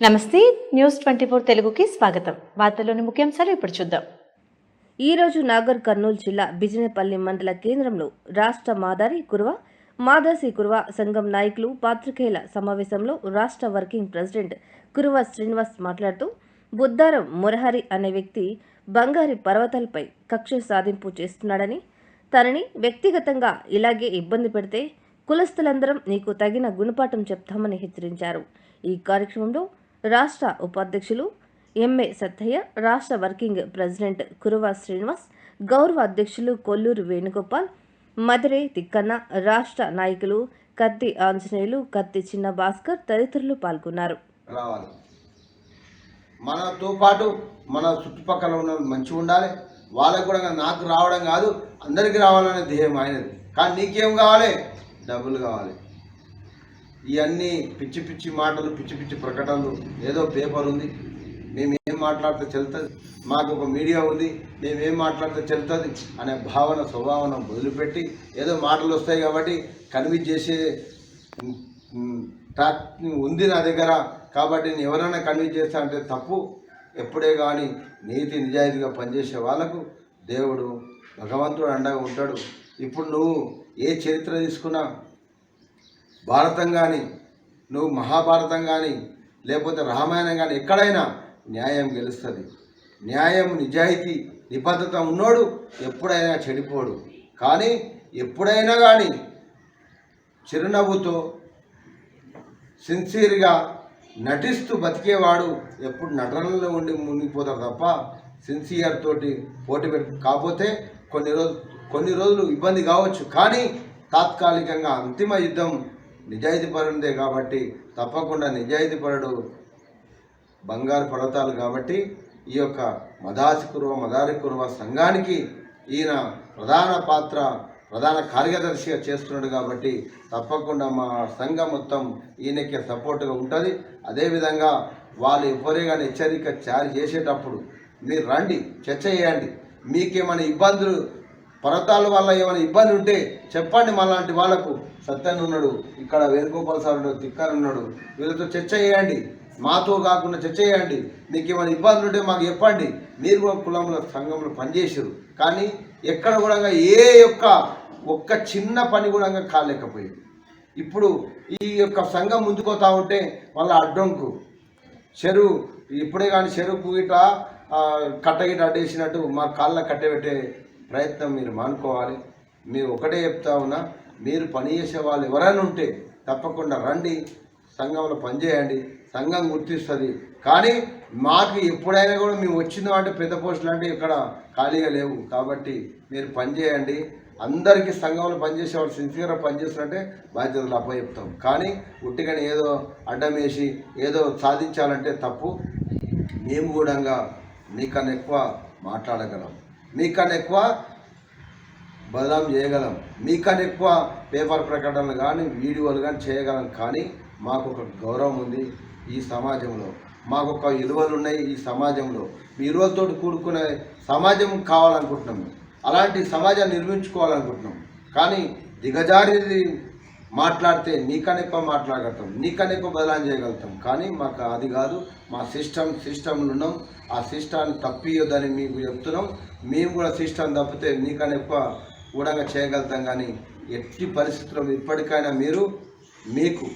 నమస్తే news twenty four తెలుగుకి స్వాగతం. వార్తల్లోని ముఖ్యాంశాలు ఇప్పుడు చూద్దాం. ఈ రోజు నాగర్ కర్నూలు జిల్లా బిజినపల్లి మండల కేంద్రంలో రాష్ట్ర మాదారి కురువ మాదాసి కురువ సంఘం నాయకులు పాత్రికేయుల సమావేశంలో రాష్ట్ర వర్కింగ్ ప్రెసిడెంట్ కురువ శ్రీనివాస్ మాట్లాడుతూ బుద్ధారం మురహరి అనే వ్యక్తి బంగారి పర్వతాలపై కక్ష సాధింపు చేస్తున్నాడని తనని వ్యక్తిగతంగా ఇలాగే ఇబ్బంది పెడితే కులస్తులందరం నీకు తగిన గుణపాఠం చెప్తామని హెచ్చరించారు. ఈ కార్యక్రమంలో రాష్ట్ర ఉపాధ్యక్షులు ఎంఏ సత్తయ్య రాష్ట్ర వర్కింగ్ ప్రెసిడెంట్ కురువ శ్రీనివాస్ గౌరవ అధ్యక్షులు కొల్లూరు వేణుగోపాల్ మధురై తిక్కన్న రాష్ట్ర నాయకులు కత్తి ఆంజనేయులు కత్తి చిన్న భాస్కర్ తదితరులు పాల్గొన్నారు. రావాలి. మనతో పాటు మన చుట్టుపక్కల ఉన్న మంచిగా ఉండాలి. వాళ్ళకు కూడా నాకు రావడం కాదు అందరికీ రావాలనే ధ్యేయం ఆయనది. కానీ నీకేం కావాలి? డబ్బులు కావాలి. ఇవన్నీ పిచ్చి పిచ్చి మాటలు పిచ్చి పిచ్చి ప్రకటనలు ఏదో పేపర్ ఉంది. మేము ఏం మాట్లాడితే చెల్తుంది? మాకు ఒక మీడియా ఉంది. మేము ఏం మాట్లాడితే చెల్తుంది? అనే భావన స్వభావన వదిలిపెట్టి ఏదో మాటలు వస్తాయి కాబట్టి కన్విన్స్ చేసే టాక్ ట్రాక్ ఉంది నా దగ్గర. కాబట్టి నేను ఎవరైనా కన్విన్స్ చేస్తా అంటే తప్పు. ఎప్పుడే కానీ నీతి నిజాయితీగా పనిచేసే వాళ్ళకు దేవుడు భగవంతుడు అండగా ఉంటాడు. ఇప్పుడు నువ్వు ఏ చరిత్ర తీసుకున్నా భారతం కానీ నువ్వు మహాభారతం కానీ లేకపోతే రామాయణం కానీ ఎక్కడైనా న్యాయం గెలుస్తుంది. న్యాయం నిజాయితీ నిబద్ధత ఉన్నోడు ఎప్పుడైనా చెడిపోడు. కానీ ఎప్పుడైనా కానీ చిరునవ్వుతో సిన్సియర్గా నటిస్తూ బతికేవాడు ఎప్పుడు నటనలో ఉండి మునిగిపోతారు తప్ప సిన్సియర్ తోటి పోటీ పెట్టు కాకపోతే కొన్ని రోజు కొన్ని రోజులు ఇబ్బంది కావచ్చు. కానీ తాత్కాలికంగా అంతిమ యుద్ధం నిజాయితీపరుందే కాబట్టి తప్పకుండా నిజాయితీ పరుడు బంగారు పర్వతాలు కాబట్టి ఈ యొక్క మదాసి కురువ మదారి కురువ సంఘానికి ఈయన ప్రధాన పాత్ర ప్రధాన కార్యదర్శిగా చేస్తున్నాడు కాబట్టి తప్పకుండా మా సంఘం మొత్తం ఈయనకి సపోర్ట్గా ఉంటుంది. అదేవిధంగా వాళ్ళు ఎవరే కానీ హెచ్చరిక జారీ చేసేటప్పుడు మీరు రండి చర్చ చేయండి. మీకేమైనా ఇబ్బందులు పర్వతాల వల్ల ఏమైనా ఇబ్బంది ఉంటే చెప్పండి మళ్ళాంటి వాళ్ళకు. సత్యన్ ఉన్నాడు ఇక్కడ వేణుగోపాల్ సార్ ఉన్నాడు తిక్కర్ ఉన్నాడు. వీళ్ళతో చర్చ చేయండి. మాతో కాకుండా చర్చ చేయండి. మీకు ఏమైనా ఇబ్బందులు ఉంటే మాకు చెప్పండి. మీరు కూడా కులంలో సంఘంలో పనిచేసారు కానీ ఎక్కడ కూడా ఏ యొక్క ఒక్క చిన్న పని కూడా కాలేకపోయింది ఇప్పుడు ఈ యొక్క సంఘం ముందుకోతా ఉంటే వాళ్ళ అడ్డంకు. చెరువు ఇప్పుడే కానీ చెరువుకు ఇట్లా కట్టగిట కట్ట అడ్డేసినట్టు మా కాళ్ళ కట్టబెట్టే ప్రయత్నం మీరు మానుకోవాలి. మీరు ఒకటే చెప్తా ఉన్నా మీరు పని చేసే వాళ్ళు ఎవరైనా ఉంటే తప్పకుండా రండి సంఘంలో పనిచేయండి సంఘం గుర్తిస్తుంది. కానీ మాకు ఎప్పుడైనా కూడా మేము వచ్చిన అంటే పెద్ద పోస్టులు అంటే ఇక్కడ ఖాళీగా లేవు. కాబట్టి మీరు పనిచేయండి. అందరికీ సంఘంలో పనిచేసే వాళ్ళు సిన్సియర్గా పనిచేస్తున్నట్టే బాధ్యతలు అప్పచెప్తాం కానీ ఉట్టికని ఏదో అడ్డం వేసి ఏదో సాధించాలంటే తప్పు. మేము కూడా మీకన్నా ఎక్కువ మాట్లాడగలం. మీకన్నా ఎక్కువ బదలాం చేయగలం. మీకన్నా ఎక్కువ పేపర్ ప్రకటనలు కానీ వీడియోలు కానీ చేయగలం. కానీ మాకు ఒక గౌరవం ఉంది ఈ సమాజంలో. మాకు ఒక విలువలు ఉన్నాయి ఈ సమాజంలో. మీ విలువలతో కూడుకునే సమాజం కావాలనుకుంటున్నాం అలాంటి సమాజాన్ని నిర్మించుకోవాలనుకుంటున్నాం కానీ దిగజారి మాట్లాడితే నీకన్నా ఎక్కువ మాట్లాడగలుగుతాం నీకన్నా ఎక్కువ బదలాం చేయగలుగుతాం. కానీ మాకు అది కాదు మా సిస్టమ్ సిస్టంలో ఉన్నాం ఆ సిస్టాన్ని తప్పియొద్దని మీకు చెప్తున్నాం. మేము కూడా సిస్టమ్ తప్పితే నీకన్నా ఎక్కువ కూడా చేయగలుగుతాం. కానీ ఎట్టి పరిస్థితుల్లో ఇప్పటికైనా మీరు మీకు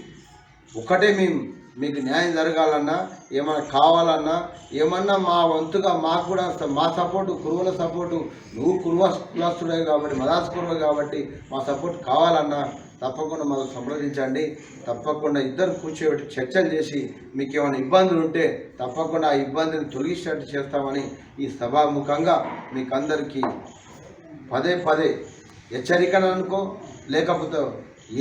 ఒకటే మేము మీకు న్యాయం జరగాలన్నా ఏమైనా కావాలన్నా ఏమన్నా మా వంతుగా మాకు కూడా మా సపోర్టు కురువుల సపోర్టు నువ్వు కురువ కులాస్తుడే కాబట్టి మదాస్ కురువ కాబట్టి మా సపోర్ట్ కావాలన్నా తప్పకుండా మాకు సంప్రదించండి. తప్పకుండా ఇద్దరు కూర్చోబెట్టి చర్చలు చేసి మీకు ఏమైనా ఇబ్బందులు ఉంటే తప్పకుండా ఆ ఇబ్బందిని తొలగించినట్టు చేస్తామని ఈ సభాముఖంగా మీకు అందరికీ పదే పదే హెచ్చరికను అనుకో లేకపోతే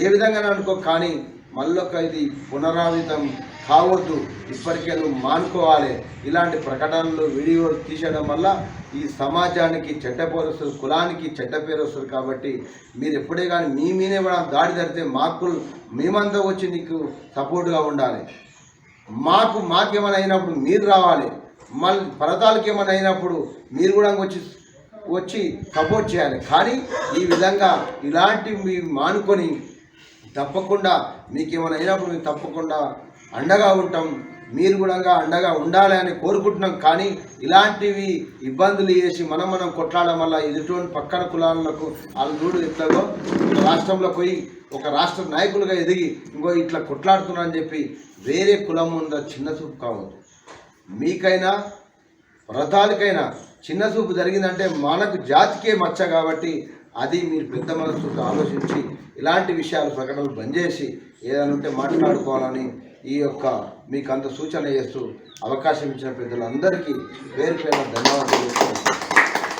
ఏ విధంగా అనుకో కానీ మళ్ళొక ఇది పునరావృతం కావద్దు. ఇప్పటికే నువ్వు మానుకోవాలి. ఇలాంటి ప్రకటనలు వీడియోలు తీసేయడం వల్ల ఈ సమాజానికి చెడ్డ పేరు వస్తుంది కులానికి చెడ్డ పేరు వస్తుంది కాబట్టి మీరు ఎప్పుడే కానీ మీ మీనే కూడా దాడి జరిగితే మాకు మేమంతా వచ్చి నీకు సపోర్ట్గా ఉండాలి. మాకు మాకేమైనా అయినప్పుడు మీరు రావాలి. మళ్ళీ పరదాలకు ఏమైనా అయినప్పుడు మీరు కూడా వచ్చి వచ్చి సపోర్ట్ చేయాలి. కానీ ఈ విధంగా ఇలాంటివి మానుకొని తప్పకుండా మీకు ఏమైనా అయినప్పుడు మేము తప్పకుండా అండగా ఉంటాం. మీరు కూడా అండగా ఉండాలి అని కోరుకుంటున్నాం. కానీ ఇలాంటివి ఇబ్బందులు చేసి మనం మనం కొట్లాడడం వల్ల ఎదుటి పక్కన కులాలకు వాళ్ళు చూడు ఎట్లాగో ఒక రాష్ట్రంలో పోయి ఒక రాష్ట్ర నాయకులుగా ఎదిగి ఇంకో ఇట్లా కొట్లాడుతున్నారని చెప్పి వేరే కులం ఉందా చిన్న చూపు కావద్దు. మీకైనా వ్రతాలకైనా చిన్న చూపు జరిగిందంటే మనకు జాతికే మచ్చ కాబట్టి అది మీరు పెద్ద మనసుతో ఆలోచించి ఇలాంటి విషయాలు ప్రకటనలు బంద్ చేసి ఏదైనా ఉంటే మాట్లాడుకోవాలని ఈ యొక్క మీకు అంత సూచన చేస్తూ అవకాశం ఇచ్చిన పెద్దలందరికీ పేరు పేరు ధన్యవాదాలు.